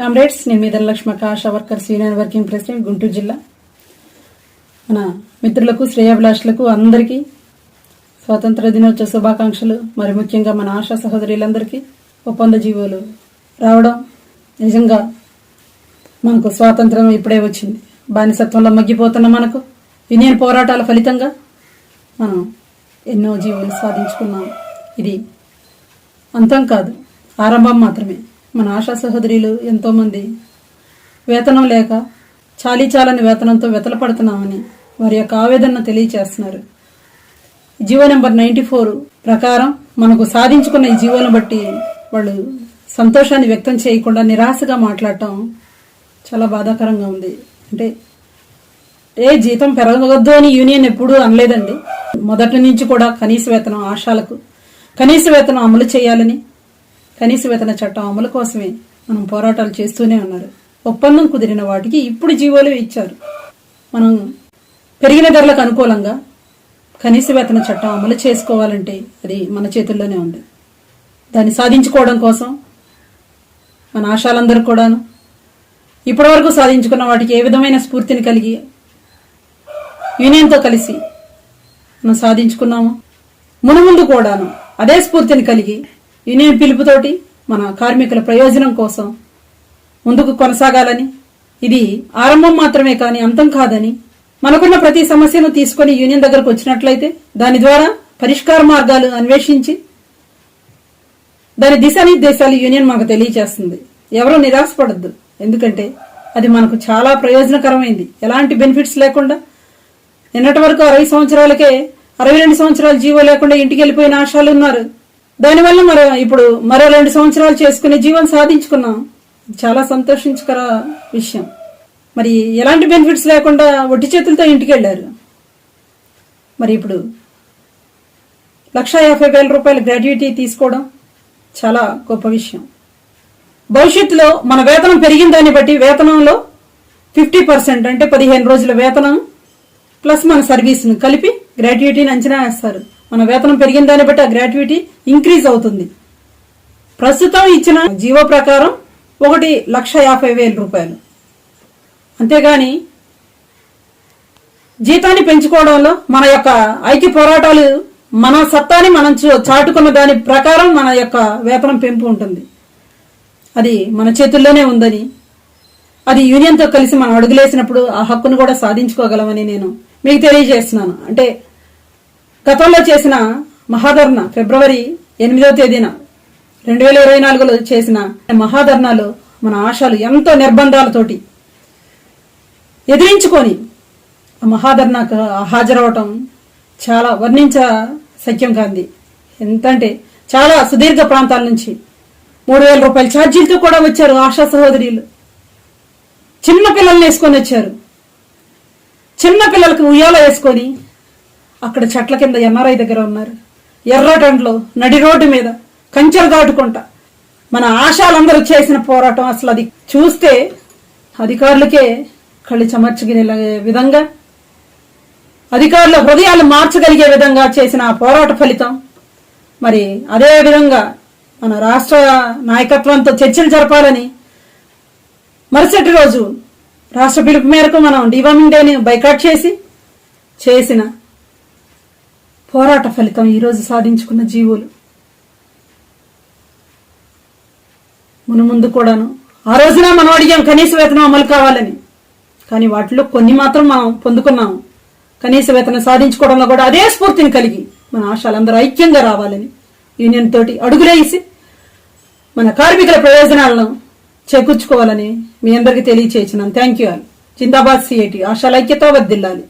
Comrades నేను మీద లక్ష్మక ASHA worker senior working president Guntur జిల్లా. మన మిత్రులకు శ్రేయాభిలాషులకు అందరికీ స్వాతంత్ర దినోత్సవ శుభాకాంక్షలు. మరి ముఖ్యంగా మన ఆశా సహోదరులందరికీ ఒప్పంద జీవోలు రావడం నిజంగా మనకు స్వాతంత్రం ఇప్పుడే వచ్చింది. బానిసత్వంలో మగ్గిపోతున్న మనకు యూనియన్ పోరాటాల ఫలితంగా మనం ఎన్నో జీవులు సాధించుకున్నాం. ఇది అంతం కాదు ఆరంభం మాత్రమే. మన ఆశా సహోదరులు ఎంతోమంది. వేతనం లేక చాలీ చాలని వేతనంతో వెతలపడుతున్నామని వారి యొక్క ఆవేదనను తెలియచేస్తున్నారు. జీవో నెంబర్ నైంటీ ఫోర్ ప్రకారం మనకు సాధించుకున్న ఈ జీవోను బట్టి వాళ్ళు సంతోషాన్ని వ్యక్తం చేయకుండా నిరాశగా మాట్లాడటం చాలా బాధాకరంగా ఉంది. అంటే ఏ జీతం పెరగవద్దు అని యూనియన్ ఎప్పుడూ అనలేదండి. మొదటి నుంచి కూడా కనీస వేతనం ఆశాలకు కనీస వేతనం అమలు చేయాలని కనీస వేతన చట్టం అమలు కోసమే మనం పోరాటాలు చేస్తూనే ఉన్నారు. ఒప్పందం కుదిరిన వాటికి ఇప్పుడు జీవోలు ఇచ్చారు. మనం పెరిగిన ధరలకు అనుకూలంగా కనీస వేతన చట్టం అమలు చేసుకోవాలంటే అది మన చేతుల్లోనే ఉంది. దాన్ని సాధించుకోవడం కోసం మన ఆశాలందరూ కూడాను ఇప్పటివరకు సాధించుకున్న వాటికి ఏ విధమైన స్ఫూర్తిని కలిగి యూనియన్తో కలిసి మనం సాధించుకున్నాము మునుముందు కూడాను అదే స్ఫూర్తిని కలిగి యూనియన్ పిలుపుతోటి మన కార్మికుల ప్రయోజనం కోసం ముందుకు కొనసాగాలని ఇది ఆరంభం మాత్రమే కానీ అంతం కాదని మనకున్న ప్రతి సమస్యను తీసుకొని యూనియన్ దగ్గరకు వచ్చినట్లయితే దాని ద్వారా పరిష్కార మార్గాలు అన్వేషించి దాని దిశానిర్దేశాలు యూనియన్ మాకు తెలియజేస్తుంది ఎవరూ నిరాశపడద్దు. ఎందుకంటే అది మనకు చాలా ప్రయోజనకరమైంది. ఎలాంటి బెనిఫిట్స్ లేకుండా నిన్నటి వరకు అరవై సంవత్సరాలకే అరవై రెండు సంవత్సరాల జీవో లేకుండా ఇంటికి వెళ్ళిపోయిన ఆశాలు ఉన్నారు దానివల్ల మరి ఇప్పుడు మరో రెండు సంవత్సరాలు చేసుకునే జీవనం సాధించుకున్నాం. చాలా సంతోషించకర విషయం. మరి ఎలాంటి బెనిఫిట్స్ లేకుండా ఒట్టి చేతులతో ఇంటికి వెళ్ళారు మరి ఇప్పుడు లక్ష యాభై వేల రూపాయల గ్రాడ్యుయేటీ తీసుకోవడం చాలా గొప్ప విషయం. భవిష్యత్తులో మన వేతనం పెరిగిన దాన్ని బట్టి వేతనంలో ఫిఫ్టీ పర్సెంట్ అంటే పదిహేను రోజుల వేతనం ప్లస్ మన సర్వీస్ను కలిపి గ్రాడ్యుయేటీని అంచనా వేస్తారు. మన వేతనం పెరిగిన దాన్ని బట్టి ఆ గ్రాట్యుటీ ఇంక్రీజ్ అవుతుంది. ప్రస్తుతం ఇచ్చిన జీవో ప్రకారం ఒకటి లక్ష యాభై వేల రూపాయలు. అంతేగాని జీతాన్ని పెంచుకోవడంలో మన యొక్క ఐక్య పోరాటాలు మన సత్తాని మనం చాటుకున్న దాని ప్రకారం మన యొక్క వేతనం పెంపు ఉంటుంది. అది మన చేతుల్లోనే ఉందని అది యూనియన్తో కలిసి మనం అడుగులేసినప్పుడు ఆ హక్కును కూడా సాధించుకోగలమని నేను మీకు తెలియజేస్తున్నాను. అంటే గతంలో చేసిన మహాధర్ణ ఫిబ్రవరి ఎనిమిదవ తేదీన రెండు వేల ఇరవై నాలుగులో చేసిన మహాధర్నాలో మన ఆశలు ఎంతో నిర్బంధాలతోటి ఎదిరించుకొని ఆ మహాధర్నాకు హాజరవటం చాలా వర్ణించ సఖ్యం కాంది. ఎంతంటే చాలా సుదీర్ఘ ప్రాంతాల నుంచి మూడు వేల రూపాయల ఛార్జీలతో కూడా వచ్చారు ఆశా సహోదరులు. చిన్న పిల్లల్ని వేసుకొని వచ్చారు. చిన్న పిల్లలకు ఉయ్యాల వేసుకొని అక్కడ చెట్ల కింద ఎన్ఆర్ఐ దగ్గర ఉన్నారు. ఎర్రటండ్లో నడి రోడ్డు మీద కంచెలు దాటుకుంటా. మన ఆశాలందరూ చేసిన పోరాటం అసలు అది. చూస్తే అధికారులకే కళ్ళు చెమర్చగలిగే విధంగా అధికారుల హృదయాలు మార్చగలిగే విధంగా చేసిన ఆ పోరాట ఫలితం. మరి అదే విధంగా మన రాష్ట్ర నాయకత్వంతో చర్చలు జరపాలని మరుసటి రోజు రాష్ట్ర పిలుపు మేరకు మనం డివామింగ్ డేని బైకాట్ చేసి చేసిన పోరాట ఫలితం ఈరోజు సాధించుకున్న జీవులు. మును ముందు కూడాను ఆ రోజున మనం అడిగాం కనీస వేతనం అమలు కావాలని. కానీ వాటిలో కొన్ని మాత్రం మనం పొందుకున్నాము. కనీస వేతనం సాధించుకోవడంలో కూడా అదే స్ఫూర్తిని కలిగి మన ఆశాలందరూ ఐక్యంగా రావాలని యూనియన్ తోటి అడుగులేసి మన కార్మికుల ప్రయోజనాలను చేకూర్చుకోవాలని మీ అందరికీ తెలియచేసినాను థ్యాంక్ యూ ఆల్. జిందాబాద్ సిఐటి. ఆశాల ఐక్యత వద్దిల్లాలి.